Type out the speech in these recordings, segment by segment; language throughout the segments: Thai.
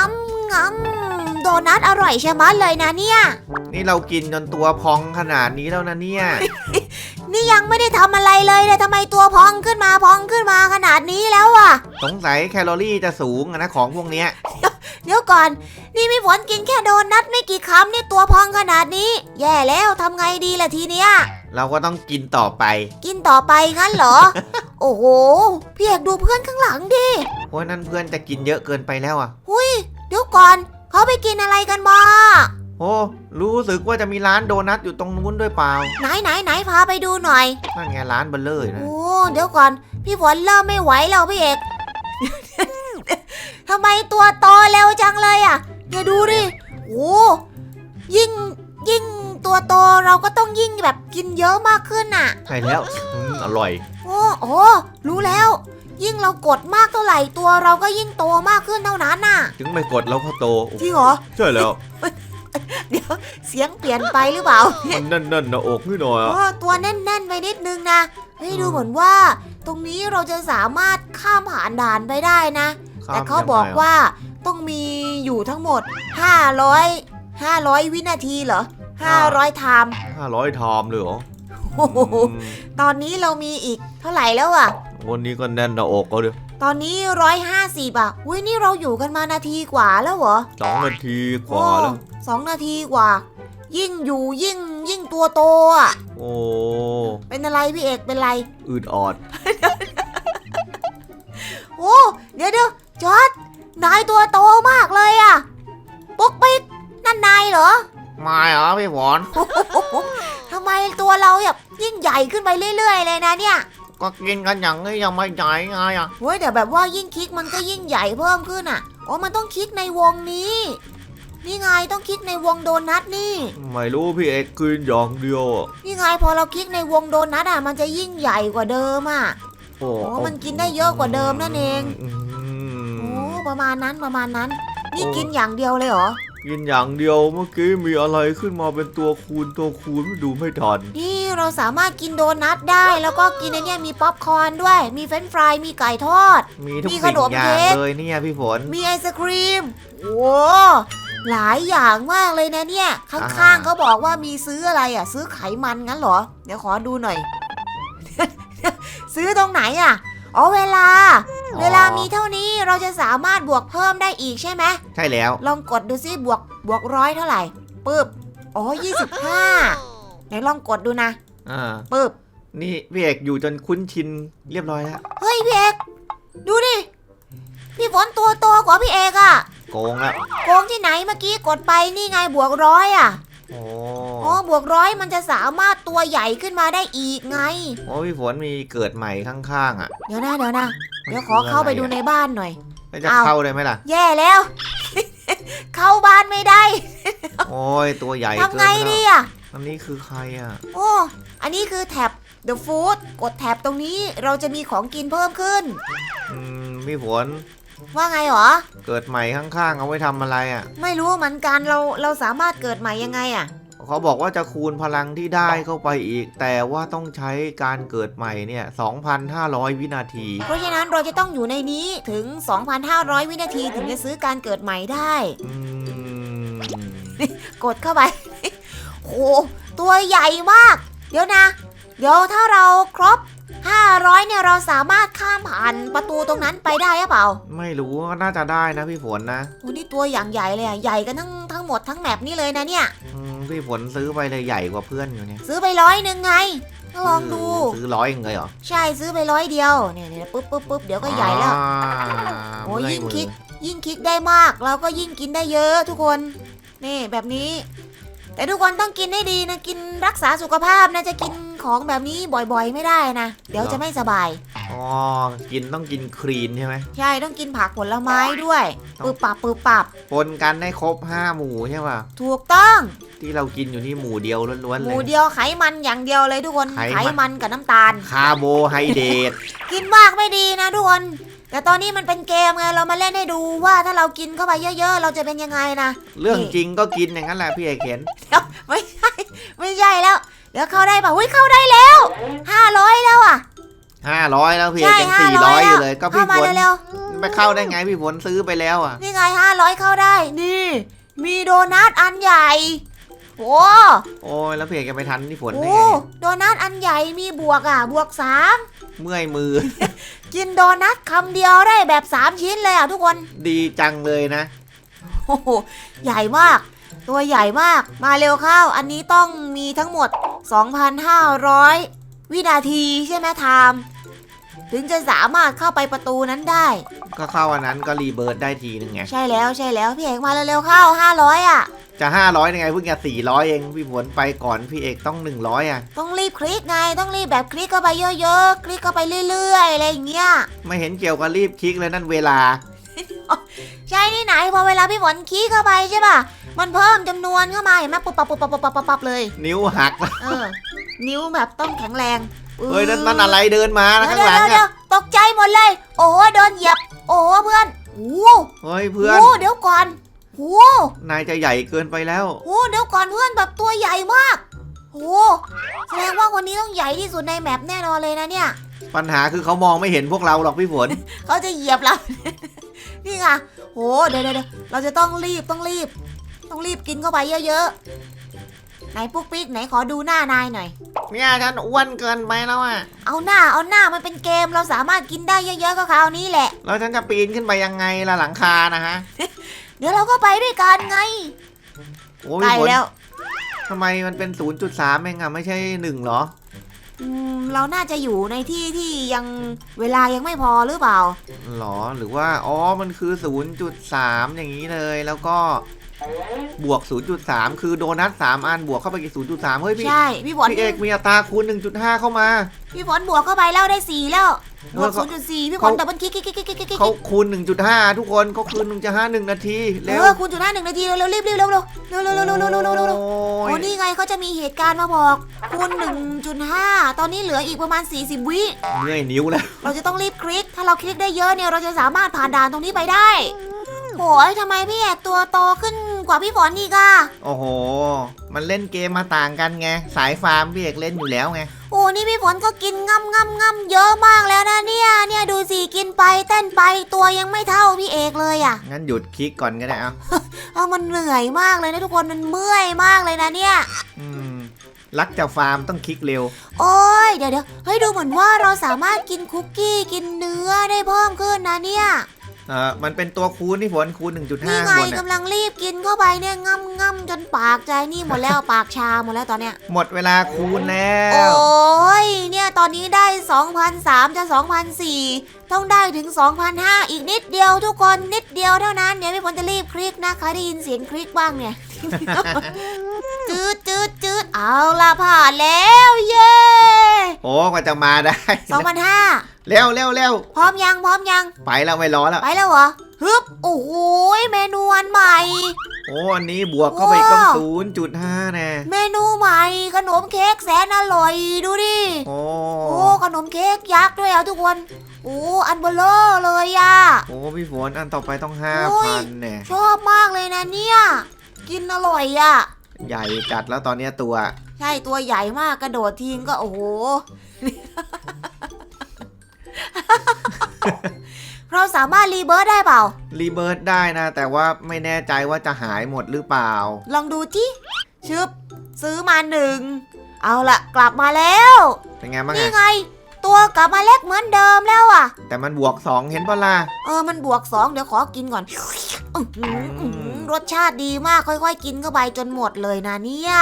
ำงำโดนัทอร่อยใช่ไหมะเลยนะเนี่ย นี่เรากินจนตัวพองขนาดนี้แล้วนะเนี่ย นี่ยังไม่ได้ทำอะไรเลยเลยทำไมตัวพองขึ้นมาพองขึ้นมาขนาดนี้แล้วอะ สงสัยแคลอรี่จะสูงอะนะของพวกเนี้ย เดี๋ยวก่อน นี่มีฝนกินแค่โดนัทไม่กี่คำนี่ตัวพองขนาดนี้ แย่แล้วทำไงดีล่ะทีเนี้ย เราก็ต้องกินต่อไป กินต่อไปงั้นเหรอ โอ้โหพี่เอกดูเพื่อนข้างหลังดิเพราะนั่นเพื่อนจะกินเยอะเกินไปแล้วอะหุยเดี๋ยวก่อนเขาไปกินอะไรกันมาโอ้รู้สึกว่าจะมีร้านโดนัทอยู่ตรงนู้นด้วยเปล่า ไหนไหนไหนพาไปดูหน่อยนั่นไงร้านเบลเลอร์นะโอ้เดี๋ยวก่อน พี่ฝนเริ่มไม่ไหวแล้วพี่เอกทำไมตัวโตเร็วจังเลยอะอย่าดูดิโอ้ยิ่งยิ่งตัวโตเราก็ต้อง ยิ่งแบบกินเยอะมากขึ้นน่ะ ใช่แล้วอืมอร่อย โอ้โอ้รู้แล้ว ยิ่งเรากดมากเท่าไหร่ตัวเราก็ยิ่งโตมากขึ้นเท่านั้นน่ะถึงไม่กดแล้วก็โตจริงเหรอ ใช่แล้ว เดี๋ยวเสียงเปลี่ยนไปหรือเปล่ามันแน่นๆหน้าอกนี่หน่อยโอ้ตัวแน่นๆไปนิดนึงนะเฮ้ยดูเหมือนว่า ตรงนี้เราจะสามารถข้ามผ่านด่านไปได้นะ แต่เขาบอกว่าต้องมีอยู่ทั้งหมด 500 500 วินาทีเหรอ 500ไทม์ห้าร้อยทอมเลยเหรอโอ้โหอืมตอนนี้เรามีอีกเท่าไหร่แล้วอะวันนี้ก็แน่นหน้าอกก็เดี๋ยวตอนนี้150อะอุ้ยนี่เราอยู่กันมานาทีกว่าแล้วเหรอสองนาทีกว่าแล้ว โอ้สองนาทีกว่า ยิ่งอยู่ยิ่งยิ่งตัวโตอะโอ้ เป็นอะไรพี่เอกเป็นไร อืดออด โอ้ เดี๋ยวเดี๋ยวจอร์ดนายตัวโตมากเลยอะปุ๊กปิ๊กนั่นนายเหรอ ไม่เหรอพี่ฝนทำไมตัวเราแบบยิ่งใหญ่ขึ้นไปเรื่อย ๆ เลยนะเนี่ย ก็กินกันอย่างนี้ยังไม่ใหญ่ไงอะเฮ้ยแต่แบบว่ายิ่งคลิกมันก็ยิ่งใหญ่เพิ่มขึ้นอะอ๋อมันต้องคลิกในวงนี้นี่ไงต้องคลิกในวงโดนัทนี่ ไม่รู้พี่เอกกินอย่างเดียวอะนี่ไงพอเราคลิกในวงโดนัทอะมันจะยิ่งใหญ่กว่าเดิมอะโอ้อ๋อมันกินได้เยอะกว่าเดิมนั่นเองอืโอ้มประมาณนั้นประมาณนั้น นี่กินอย่างเดียวเลยเหรอ กินอย่างเดียวเมื่อกี้มีอะไรขึ้นมาเป็นตัวคูณตัวคูณไม่ดูไม่ทัน นี่เราสามารถกินโดนัทได้ แล้วก็กินในเนี้ยมีป๊อปคอร์นด้วย มีเฟรนช์ฟรายมีไก่ทอด มีทุกมีขสิ่งนมอย่าเค้งกเลยเนี่ยพี่ฝน มีไอศครีม โอ้หลายอย่างมากเลยนะเนี่ย ข้างอ่าๆเขาบอกว่ามีซื้ออะไรอะ ซื้อไขมันงั้นเหรอ เดี๋ยวขอดูหน่อย ซื้อตรงไหนอะ อ๋อเวลา เวลามีเท่านี้เราจะสามารถบวกเพิ่มได้อีกใช่ไหมใช่แล้ว ลองกดดูซิบวกบวกร้อยเท่าไหร่ปึ๊บอ๋อยี่สิบห้าไหนลองกดดูนะอ่าปึ๊บนี่พี่เอกอยู่จนคุ้นชินเรียบร้อยแล้วเฮ้ยพี่เอกดูดิพี่ฝนตัวโตกว่าพี่เอกอะโกงแล้วโกงที่ไหนเมื่อกี้กดไปนี่ไงบวกร้อยอะ โอ้อ๋อบวกร้อยมันจะสามารถตัวใหญ่ขึ้นมาได้อีกไง โอ้พี่ฝนมีเกิดใหม่ข้างๆอะ เดี๋ยวนะเดี๋ยวนะเดี๋ยวขอเข้าไปดูในบ้านหน่อย แล้วจะอ้าว เข้าได้ไหมล่ะ แย่แล้ว เข้าบ้านไม่ได้โอ้ยตัวใหญ่ทำเกินไงไปดีแล้วอะอันนี้คือใครอะ โอ้อันนี้คือแท็บ The Food กดแท็บตรงนี้เราจะมีของกินเพิ่มขึ้น อืมพี่ฝน ว่าไงหรอ เกิดใหม่ข้างๆ เอาไว้ทำอะไรอะ ไม่รู้เหมือนกันเราเราสามารถเกิดใหม่ยังไงอะเขาบอกว่าจะคูณพลังที่ได้เข้าไปอีก แต่ว่าต้องใช้การเกิดใหม่เนี่ย2,500 วินาที เพราะฉะนั้นเราจะต้องอยู่ในนี้ถึง 2,500 วินาทีถึงจะซื้อการเกิดใหม่ได้อืมกดเข้าไปโหตัวใหญ่มาก เดี๋ยวนะ เดี๋ยวถ้าเราครบ 500เนี่ยเราสามารถข้ามผ่านประตูตรงนั้นไปได้หรือเปล่า ไม่รู้ก็น่าจะได้นะพี่ฝนนะโอ้นี่ตัวอย่างใหญ่เลยอะใหญ่กันทั้งทั้งหมดทั้งแมปนี่เลยนะเนี่ย อืมพี่ฝนซื้อไปเลยใหญ่กว่าเพื่อนอยู่เนี่ยซื้อไปร้อยหนึ่งไงก็ลองดู ซื้อร้อยเองเลยเหรอใช่ซื้อไปร้อยเดียวเนี่ยเนี่ยปุ๊บปุ๊บปุ๊บเดี๋ยวก็ใหญ่แล้ว อ่าโอ้ยเมื่ยิ่งมือคิด ยิ่งคลิกได้มาก เราก็ยิ่งกินได้เยอะทุกคน นี่แบบนี้ แต่ทุกคนต้องกินให้ดีนะ กินรักษาสุขภาพนะจะกิน ของแบบนี้บ่อยๆ ไม่ได้นะ เดี๋ยวจะไม่สบาย อ๋อ กินต้องกินครีนใช่ไหม ใช่ต้องกินผักผลไม้ด้วยปึบปับปึบปับปนกันได้ครบ5หมู่ใช่ป่ะ ถูกต้อง ที่เรากินอยู่นี่หมู่เดียวล้วนๆหเลมูยเดียวไขมันอย่างเดียวเลยทุกคนไขมัน ไขมันกับน้ำตาล คาร์โบไฮเดรต กินมากไม่ดีนะทุกคน แต่ตอนนี้มันเป็นเกมไงเรามาเล่นให้ดูว่าถ้าเรากินเข้าไปเยอะๆ เราจะเป็นยังไงนะ เรื่องจริงก็กินอย่างนั้นแหละพี่เอกเห็น ไม่ใช่ ไม่ใช่แล้ว เดี๋ยวเข้าได้ป่ะอุ้ยเข้าได้แล้วห้าร้อยแล้วอะห้าร้อยแล้วพี่เอใช่กยังห้าสี่ร้ร้ออยยอแล้วยู่เลย ก็เข้าพี่มาฝนเร็วไปเข้าได้ไงพี่ฝนซื้อไปแล้วอะๆนี่ไงห้าร้อยเข้าได้ นี่ มีโดนัทอันใหญ่โอ้โอ้ยแล้วพี่เอกจะไปทันพี่ฝนโหได้ไงโดนัทอันใหญ่มีบวกอะ บวกสามเมื่อยมือ กินโดนัทคำเดียวได้แบบสามชิ้นเลยอะทุกคน ดีจังเลยนะโอ้โหใหญ่มาก ตัวใหญ่มากมาเร็วเข้า อันนี้ต้องมีทั้งหมด 2,500 วินาทีใช่ไหมไทม์ถึงจะสามารถเข้าไปประตูนั้นได้ ก็เข้าอันนั้นก็รีเบิร์ดได้ทีนึงไง ใช่แล้วใช่แล้วพี่เอกมาเร็วๆเข้า 500 อะ จะห้าร้อยยังไงเพิ่งจะสี่ร้อยเอง พี่ฝนไปก่อนพี่เอกต้องหนึ่งร้อยอะ ต้องรีบคลิกไงต้องรีบแบบคลิกเข้าไปเยอะๆ คลิกเข้าไปเรื่อยๆอะไรอย่างเงี้ย ไม่เห็นเกี่ยวกับรีบคลิกเลยนั่นเวลา ใช่ที่ไหนพอเวลาพี่ฝนคลิกเข้าไปใช่ป่ะ มันเพิ่มจำนวนเข้ามาเห็นไหมปุ๊บปั๊บปุ๊บปั๊บปุ๊บปั๊บปุ๊บปั๊บเลย นิ้วหักเออ นิ้วแบบต้องแข็งแรงเฮ้ยนั่นนั่นอะไรเดินมานะเดี๋ยวข้างหลังเดี๋ยวอะเดี๋ยวตกใจหมดเลย โอ้โหโดนเหยียบ โอ้โหเพื่อนโอ้โหเฮ้ยเพื่อนโอ้เดี๋ยวก่อนโอ้นายจะใหญ่เกินไปแล้วโหเดี๋ยวก่อนเพื่อนแบบตัวใหญ่มากโอ้แสดงว่าคนนี้ต้องใหญ่ที่สุดในแมปแน่นอนเลยนะเนี่ย ปัญหาคือเขามองไม่เห็นพวกเราหรอกพี่ฝนเขาจะเหยียบเรานี่ไงโหเดี๋ยวเดี๋ยวเดี๋ยวเราจะต้องรีบต้องรีบ ต้องรีบกินเข้าไปเยอะๆไหนปุ๊กปิ๊กไหนขอดูหน้านายหน่อย เนี่ยฉันอ้วนเกินไปแล้วอะ เอาหน้าเอาหน้ามันเป็นเกมเราสามารถกินได้เยอะๆก็คราวนี้แหละ แล้วฉันจะปีนขึ้นไปยังไงล่ะหลังคานะฮะเดี๋ยวเราก็ไปด้วยกันไงโอ้ใกล้พี่ฝนแล้วทำไมมันเป็น 0.3เองอะไม่ใช่หนึ่งเหรอ อืมเราน่าจะอยู่ในที่ที่ยังเวลายังไม่พอหรือเปล่า หรอหรือว่า อ๋อ มันคือ 0.3 อย่างนี้เลย แล้วก็ บวก 0.3 คือโดนัท3อันบวกเข้าไปกี่0.3 เฮ้ยพี่ ใช่ พี่ฝนพี่เอกมีอัตราคูณ 1.5 เข้ามา พี่ฝนบวกเข้าไปแล้วได้สี่แล้วบวกเออเขา0.4พี่ฝนเขาดับเบิลคลิกคลิกคลิกคลิกคลิกคลิกเขาคูณ 1.5 ทุกคนเขาคูณ1.5 1นาทีเอเร็วอคูณจุดห้าหนึ่งนาทีเร็วเร็วรีบรีบเร็วเร็วเร็วเร็วเร็วเร็วเร็วเร็วเร็วเร็วเร็วโอ้โอ้ยนี่ไงเขาจะมีเหตุการณ์มาบอกคูณ 1.5 ตอนนี้เหลืออีกประมาณ 40 วิเมื่อยนิ้วแล้วเราจะต้องรีบคลิก ถ้าเราคลิกได้เยอะเนี่ยเราจะสามารถผ่านด่านตรงนี้ไปได้โอ้ยทำไมพี่แอกตัวโตขึ้น กว่าพี่ฝนอีกอะโอ้โห มันเล่นเกมมาต่างกันไง สายฟาร์มพี่เอกเล่นอยู่แล้วไง โอ้นี่พี่ฝนก็กินง่ำง่ำง่ำเยอะมากแล้วนะเนี่ย เนี่ยดูสิกินไปเต้นไปตัวยังไม่เท่าพี่เอกเลยอะงั้นหยุดคลิกก่อนก็ได้เอาเออมันเหนื่อยมากเลยนะทุกคนมันเมื่อยมากเลยนะเนี่ย อืม รักจะฟาร์มต้องคลิกเร็ว โอ้ยเดี๋ยวเดี๋ยวเฮ้ยดูเหมือนว่าเราสามารถกินคุกกี้กินเนื้อได้เพิ่มขึ้นนะเนี่ย เออมันเป็นตัวคูณที่ฝนคูณ1.5นี่ไงบนน่ะกำลังรีบกินเข้าไปเนี่ยง่ำง่ำจนปากใจนี่หมดแล้ว ปากชาหมดแล้วตอนเนี้ย หมดเวลาคูณแล้โอว้ย เนี่ยตอนนี้ได้ 2,003จะ2,004 ต้องได้ถึง 2,005 อีกนิดเดียวทุกคนนิดเดียวเท่านั้นเดี๋ยวพี่ฝนจะรีบคลิกนะใครได้ยินเสียงคลิกบ้างเนี่ย จืดจืดจืดเอาละผ่านแล้ว เย้ โอ้กว่าจะมาได้2,005เร็วเร็วเร็วพร้อมยังพร้อมยังไปแล้วไม่รอแล้วไปแล้วเหรอฮึบโอ้โหเมนูอันใหม่ โอ้อันนี้บวกเข้าไปอีกต้องว้าว0.5แน่เมนูใหม่ขนมเค้กแสนอร่อยดูดิโอ้โอ้ขนมเค้กยักษ์ด้วยอะทุกคนโอ้อันเบลเลอร์เลยอะโอ้พี่ฝนอันต่อไปต้องโอ้ย5,000แน่ชอบมากเลยนะเนี่ย กินอร่อยอะ ใหญ่จัดแล้วตอนเนี้ยตัวใช่ตัวใหญ่มากกระโดดทิ้งก็โอ้โห เราสามารถรีเบิร์ดได้เปล่า รีเบิร์ดได้นะ แต่ว่าไม่แน่ใจว่าจะหายหมดหรือเปล่า ลองดูที่ชึบซื้อมาหนึ่ง เอาละกลับมาแล้ว เป็นไงบ้างนี่อะไง ตัวกลับมาเล็กเหมือนเดิมแล้วอะ แต่มันบวก2เห็นปะล่ะเออมันบวกสองเดี๋ยวขอกินก่อนอื้อหืออื้อหือรสชาติดีมากค่อย ๆ กินเข้าไปจนหมดเลยนะเนี่ย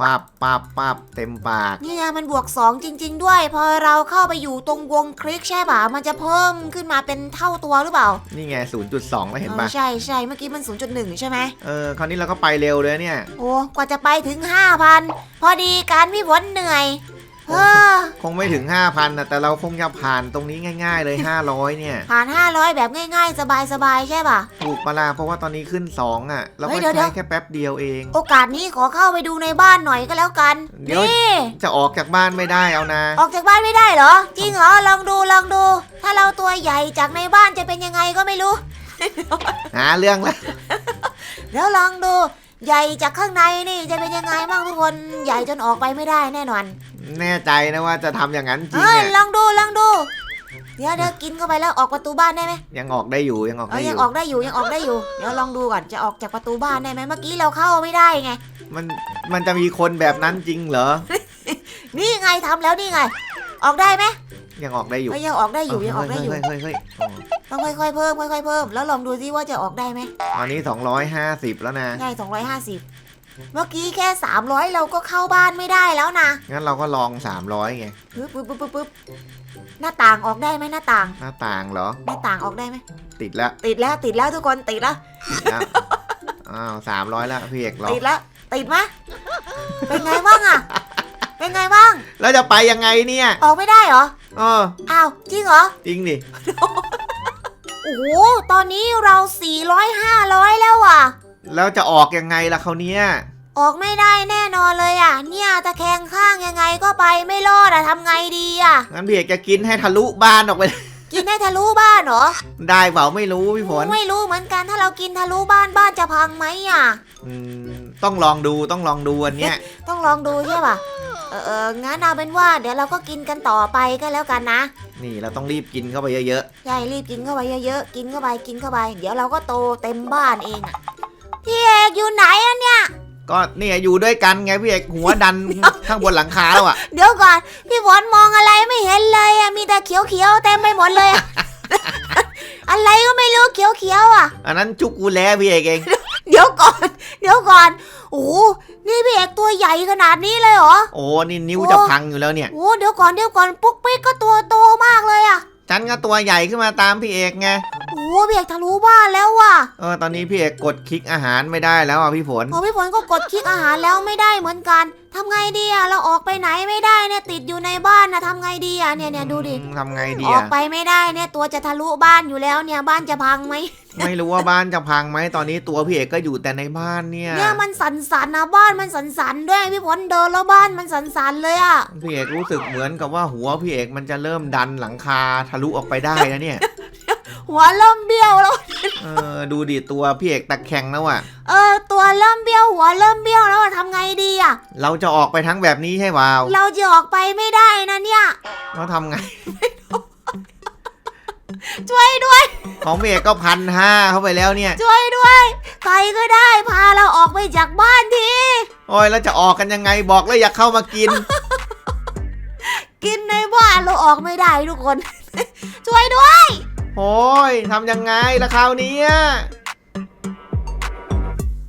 ปับปับปับเต็มปากนี่ไงมันบวกสองจริง ๆ ด้วย พอเราเข้าไปอยู่ตรงวงคลิกใช่ป่ะมันจะเพิ่มขึ้นมาเป็นเท่าตัวหรือเปล่านี่ไง 0.2 แล้วเห็นเอปะอใช่ใช่เมื่อกี้มัน 0.1 ใช่ไหมเออคราวนี้เราก็ไปเร็วเลยเนี่ย โอ้กว่าจะไปถึง 5,000 พอดีการพี่ฝนเหนื่อย เออคงไม่ถึง 5,000นะแต่เราคงจะผ่านตรงนี้ง่าย ๆ เลย 500 เนี่ย ผ่าน 500 แบบง่าย ๆ สบายๆใช่ป่ะ ถูกปะล่ะเพราะว่าตอนนี้ขึ้น 2 อะ เราเฮ้ก็ยเดี๋ยวเดี๋ใช้ยวแค่แป๊บเดียวเอง โอกาสนี้ขอเข้าไปดูในบ้านหน่อยก็แล้วกันเดี๋ยว นี่จะออกจากบ้านไม่ได้เอานะ ออกจากบ้านไม่ได้เหรอ จริงเหรอลองดูลองดู ถ้าเราตัวใหญ่จากในบ้านจะเป็นยังไงก็ไม่รู้ หาเรื่องแล้วเดี๋ยวลองดู ใหญ่จากข้างในนี่จะเป็นยังไงบ้างทุกคนใหญ่จนออกไปไม่ได้แน่นอน แน่ใจนะว่าจะทำอย่างนั้นจริงเอ้ยเนี่ยลองดูลองดู เดี๋ยวเดี๋ยวกินเข้าไปแล้วออกประตูบ้านได้ไหมยังออกได้อยู่ยังออกเอได้ออยังยู่ ออกได้อยู่ยังออกได้อยู่ เดี๋ยวลองดูก่อนจะออกจากประตูบ้านได้ไหมเมื่อกี้เราเข้าไม่ได้ไง มันมันจะมีคนแบบนั้นจริงเหรอนี่ไงทำแล้วนี่ไง ออกได้ไหมยังออกได้อยู่เอ้ยยังออกได้อยู่ยังออกได้อยู่ เฮ้ยเฮ้ยเฮ้ยเฮ้ยต้องค่อยๆเพิ่มค่อยๆเพิ่มแล้วลองดูซิว่าจะออกได้ไหม ตอนนี้ 250 แล้วนะใช่250 เมื่อกี้แค่ 300 เราก็เข้าบ้านไม่ได้แล้วนะงั้นเราก็ลอง 300ไงปึ๊บปึ๊บปึ๊บปึ๊บปึ๊บหน้าต่างออกได้ไหมหน้าต่าง หน้าต่างเหรอ หน้าต่างออกได้ไหมติดแล้วติดแล้วติดแล้วทุกคนติดแล้วติดแล้วอ้าวสามร้อยแล้วพี่เอกลองติดแล้วติดไหมเป็นไงบ้างอะเป็นไงบ้าง แล้วจะไปยังไงเนี่ย ออกไม่ได้เหรอเอออ้าวจริงเหรอจริงดิโอ้โหตอนนี้เรา400 500 แล้วอะ แล้วจะออกยังไงล่ะเขาวเนี้ยออกไม่ได้แน่นอนเลยอะ เนี่ยตะแคงข้างยังไงก็ไปไม่รอดอะทำไงดีอะ งั้นพี่เอกจะกินให้ทะลุบ้านออกไปกินให้ทะลุบ้านเหรอได้เปล่าไม่รู้พี่ฝนไม่รู้เหมือนกันถ้าเรากินทะลุบ้านบ้านจะพังไหมอะ อืมต้องลองดูต้องลองดูอันเนี้ย ต้องลองดูใช่ป่ะเออเอองั้นเอาเป็นว่า เดี๋ยวเราก็กินกันต่อไปก็แล้วกันนะนี่เราต้องรีบกินเข้าไปเยอะใช่รีบกินเข้าไปเยอะๆกินเข้าไปกินเข้าไป เดี๋ยวเราก็โตเต็มบ้านเองอะ พี่เอกอยู่ไหนอะเนี่ยๆก็เนี่ยอยู่ด้วยกันไงพี่เอกหัวดันข้างบนหลังคาแล้วอะเดี๋ยวก่อนพี่ฝนมองอะไรไม่เห็นเลยอะมีแต่เขียวๆเต็มไปหมดเลยอะอะไรก็ไม่รู้เขียวๆอะอันนั้นจุกกูแลพี่เอกเอง เดี๋ยวก่อน เดี๋ยวก่อนโอ้โหนี่พี่เอกตัวใหญ่ขนาดนี้เลยเหรอโอ้นี่นิ้วจะพังอยู่แล้วเนี่ยโอ้เดี๋ยวก่อนเดี๋ยวก่อนปุ๊กปิ๊กก็ตัวโตมากเลยอะ ฉันก็ตัวใหญ่ขึ้นมาตามพี่เอกไงโอ้พี่เอกทะลุบ้านแล้วว่ะเออตอนนี้พี่เอกกดคลิกอาหารไม่ได้แล้วอะพี่ฝน พอพี่ฝนก็กดคลิกอาหารแล้วไม่ได้เหมือนกัน ทำไงดีอะเราออกไปไหนไม่ได้เนี่ยติดอยู่ในบ้านนะทำไงดีอะเนี่ยเนี่ยดูดิ อืมทำไงดีออกอะไปไม่ได้เนี่ยตัวจะทะลุบ้านอยู่แล้วเนี่ยบ้านจะพังไหมไม่รู้ว่าบ้านจะพังไหมตอนนี้ตัวพี่เอกก็อยู่แต่ในบ้านเนี่ยเนี่ยมันสันสันๆนะบ้านมันสันสันๆด้วยพี่ฝนเดินแล้วบ้านมันสันสันๆเลยอะพี่เอกรู้สึกเหมือนกับว่าหัวพี่เอกมันจะเริ่มดันหลังคาทะลุออกไปได้นะเนี่ย หัวเริ่มเบี้ยวแล้ว เออดูดิตัวพี่เอกตะแคงแล้วอะ เออ ตัวเริ่มเบี้ยวหัวเริ่มเบี้ยวแล้วอะทำไงดีอะเราจะออกไปทั้งแบบนี้ใช่เปล่าเราจะออกไปไม่ได้นะเนี่ย เราทำไง ช่วยด้วย ของพี่เอกก็พันห้าเข้าไปแล้วเนี่ย ช่วยด้วย ใครก็ได้พาเราออกไปจากบ้านที โอ้ยแล้วจะออกกันยังไงบอกแล้วอย่าเข้ามากิน กินในบ้านเราออกไม่ได้ทุกคน ช่วยด้วย โอ้ยทำยังไงละคราวนี้